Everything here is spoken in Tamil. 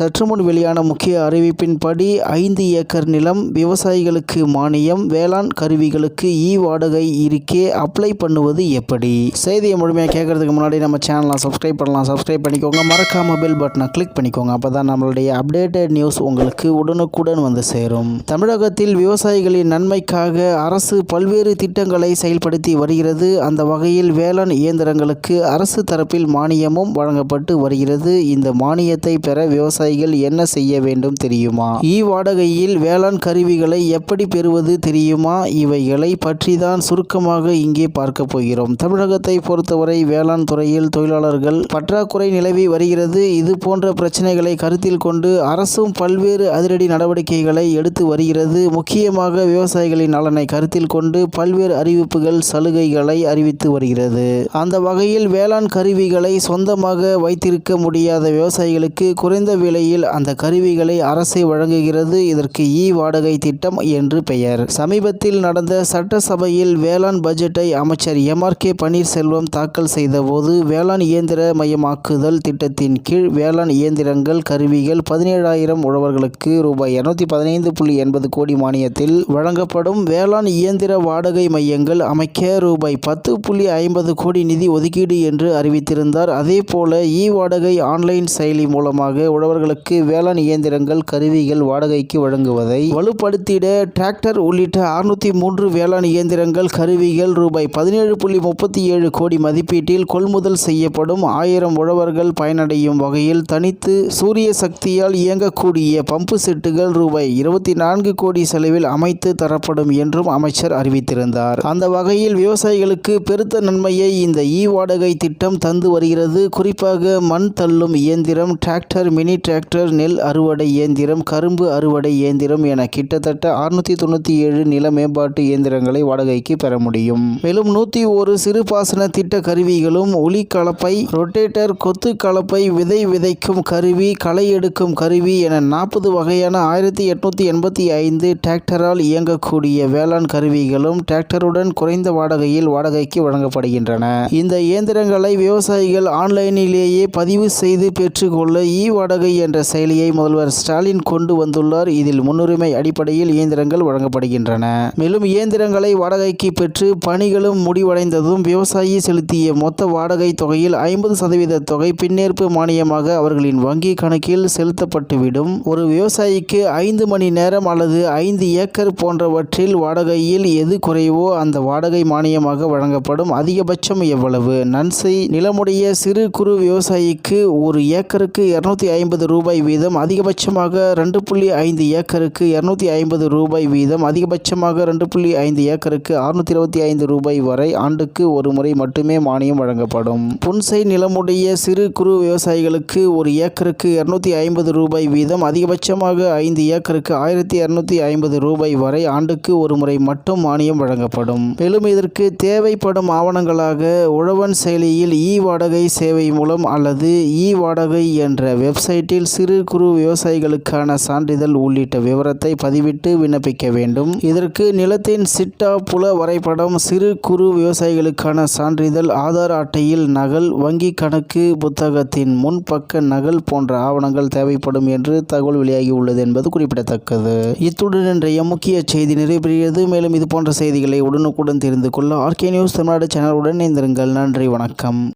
சற்று முன் வெளியான முக்கிய அறிவிப்பின்படி ஐந்து ஏக்கர் நிலம் விவசாயிகளுக்கு மானியம் வேளாண் கருவிகளுக்கு இ வாடகை இருக்கே அப்ளை பண்ணுவது எப்படி? செய்தியை முழுமையாக கேட்கறதுக்கு முன்னாடி நம்ம சேனலை சப்ஸ்கிரைப் பண்ணலாம். சப்ஸ்கிரைப் பண்ணிக்கோங்க. மறக்காம பெல் பட்டனை கிளிக் பண்ணிக்கோங்க. அப்போ தான் நம்மளுடைய அப்டேட்டட் நியூஸ் உங்களுக்கு உடனுக்குடன் வந்து சேரும். தமிழகத்தில் விவசாயிகளின் நன்மைக்காக அரசு பல்வேறு திட்டங்களை செயல்படுத்தி வருகிறது. அந்த வகையில் வேளாண் இயந்திரங்களுக்கு அரசு தரப்பில் மானியமும் வழங்கப்பட்டு வருகிறது. இந்த மானியத்தை பெற விவசாயிகள் என்ன செய்ய வேண்டும் தெரியுமா? இ வாடகையில் வேளாண் கருவிகளை எப்படி பெறுவது தெரியுமா? இவைகளை பற்றி தான் சுருக்கமாக இங்கே பார்க்க போகிறோம். தமிழகத்தை பொறுத்தவரை வேளாண் துறையில் தொழிலாளர்கள் பற்றாக்குறை நிலவி வருகிறது. இது போன்ற பிரச்சனைகளை கருத்தில் கொண்டு அரசும் பல்வேறு அதிரடி நடவடிக்கைகளை எடுத்து வருகிறது. முக்கியமாக விவசாயிகளின் நலனை கருத்தில் கொண்டு பல்வேறு அறிவிப்புகள் சலுகைகளை அறிவித்து வருகிறது. அந்த வகையில் வேளாண் கருவிகளை சொந்தமாக வைத்திருக்க முடியாத விவசாயிகளுக்கு குறைந்த விலையில் அந்த கருவிகளை அரசை வழங்குகிறது. இதற்கு இ வாடகை திட்டம் என்று பெயர். சமீபத்தில் நடந்த சட்டசபையில் வேளாண் பட்ஜெட்டை அமைச்சர் எம். ஆர். கே. பன்னீர்செல்வம் தாக்கல் செய்தபோது வேளாண் இயந்திர மயமாக்குதல் திட்டத்தின் கீழ் வேளாண் இயந்திரங்கள் கருவிகள் பதினேழாயிரம் உழவர்களுக்கு ரூபாய் இருநூத்தி பதினைந்து புள்ளி எண்பது கோடி மானியத்தில் வழங்கப்படும் வேளாண் இயந்திர வாடகை மையங்கள் அமைக்க ரூபாய் பத்து புள்ளி ஐம்பது கோடி நிதி ஒதுக்கீடு என்று அறிவித்திருந்தார். அதேபோல இ வாடகை ஆன்லைன் செயலி மூலமாக உழவர்கள் உழவர்களுக்கு வேளாண் இயந்திரங்கள் கருவிகள் வாடகைக்கு வழங்குவதை வலுப்படுத்திட டிராக்டர் உள்ளிட்ட அறுநூத்தி மூன்று வேளாண் இயந்திரங்கள் கருவிகள் ரூபாய் பதினேழு புள்ளி முப்பத்தி ஏழு கோடி மதிப்பீட்டில் கொள்முதல் செய்யப்படும். ஆயிரம் உழவர்கள் பயனடையும் வகையில் தனித்து சூரிய சக்தியால் இயங்கக்கூடிய பம்பு செட்டுகள் ரூபாய் இருபத்தி நான்கு கோடி செலவில் அமைத்து தரப்படும் என்றும் அமைச்சர் அறிவித்திருந்தார். அந்த வகையில் விவசாயிகளுக்கு பெருத்த நன்மையை இந்த இ வாடகை திட்டம் தந்து வருகிறது. குறிப்பாக மண் தள்ளும் இயந்திரம் டிராக்டர் மினி டிராக்டர் நெல் அறுவடை இயந்திரம் கரும்பு அறுவடை இயந்திரம் என கிட்டத்தட்ட அறுநூத்தி தொண்ணூற்றி ஏழு நில மேம்பாட்டு இயந்திரங்களை வாடகைக்கு பெற முடியும். மேலும் நூற்றி ஒரு சிறுபாசன திட்ட கருவிகளும் ஒளி கலப்பை ரொட்டேட்டர் கொத்து கலப்பை விதை விதைக்கும் கருவி களை எடுக்கும் கருவி என நாற்பது வகையான ஆயிரத்தி எட்நூத்தி எண்பத்தி ஐந்து டிராக்டரால் இயங்கக்கூடிய வேளாண் கருவிகளும் டிராக்டருடன் குறைந்த வாடகையில் வாடகைக்கு வழங்கப்படுகின்றன. இந்த இயந்திரங்களை விவசாயிகள் ஆன்லைனிலேயே பதிவு செய்து பெற்றுக்கொள்ள இ வாடகை என்ற செயலியை முதல்வர் ஸ்டாலின் கொண்டு வந்துள்ளார். இதில் முன்னுரிமை அடிப்படையில் இயந்திரங்கள் வழங்கப்படுகின்றன. மேலும் இயந்திரங்களை வாடகைக்கு பெற்று பணிகளும் முடிவடைந்ததும் விவசாயி செலுத்திய மொத்த வாடகை தொகையில் ஐம்பது சதவீத தொகை பின்னேற்பு மானியமாக அவர்களின் வங்கி கணக்கில் செலுத்தப்பட்டுவிடும். ஒரு விவசாயிக்கு ஐந்து மணி நேரம் அல்லது ஐந்து ஏக்கர் போன்றவற்றில் வாடகையில் எது குறைவோ அந்த வாடகை மானியமாக வழங்கப்படும். அதிகபட்சம் எவ்வளவு? நன்சை நிலமுடைய சிறு குறு விவசாயிக்கு ஒரு ஏக்கருக்கு இருநூத்தி ஐம்பது ரூபாய் வீதம் அதிகபட்சமாக ரெண்டு புள்ளி ஐந்து ஏக்கருக்கு இரநூத்தி ஐம்பது ரூபாய் வீதம் அதிகபட்சமாக ரெண்டு புள்ளி ஐந்து ஏக்கருக்கு அறுநூத்தி இருபத்தி ஐந்து ரூபாய் வரை ஆண்டுக்கு ஒரு முறை மட்டுமே மானியம் வழங்கப்படும். புன்சை நிலமுடைய சிறு குறு விவசாயிகளுக்கு ஒரு ஏக்கருக்கு இருநூத்தி ஐம்பது ரூபாய் வீதம் அதிகபட்சமாக ஐந்து ஏக்கருக்கு ஆயிரத்தி இரநூத்தி ஐம்பது ரூபாய் வரை ஆண்டுக்கு ஒரு முறை மட்டும் மானியம் வழங்கப்படும். மேலும் இதற்கு தேவைப்படும் ஆவணங்களாக உழவன் செயலியில் இ வாடகை சேவை மூலம் அல்லது இ வாடகை என்ற வெப்சைட்டில் சிறு குறு விவசாயிகளுக்கான சான்றிதழ் உள்ளிட்ட விவரத்தை பதிவிட்டு விண்ணப்பிக்க வேண்டும். இதற்கு நிலத்தின் சிட்டா புல வரைபடம் சிறு குறு விவசாயிகளுக்கான சான்றிதழ் ஆதார் அட்டையில் நகல் வங்கி கணக்கு புத்தகத்தின் முன்பக்க நகல் போன்ற ஆவணங்கள் தேவைப்படும் என்று தகவல் வெளியாகி உள்ளது என்பது குறிப்பிடத்தக்கது. இத்துடன் இன்றைய முக்கிய செய்தி நிறைவேறியது மேலும் இது போன்ற செய்திகளை உடனுக்குடன் தெரிந்து கொள்ள ஆர்கே நியூஸ் தமிழ்நாடு சேனலுடன் இணைந்திருங்கள். நன்றி வணக்கம்.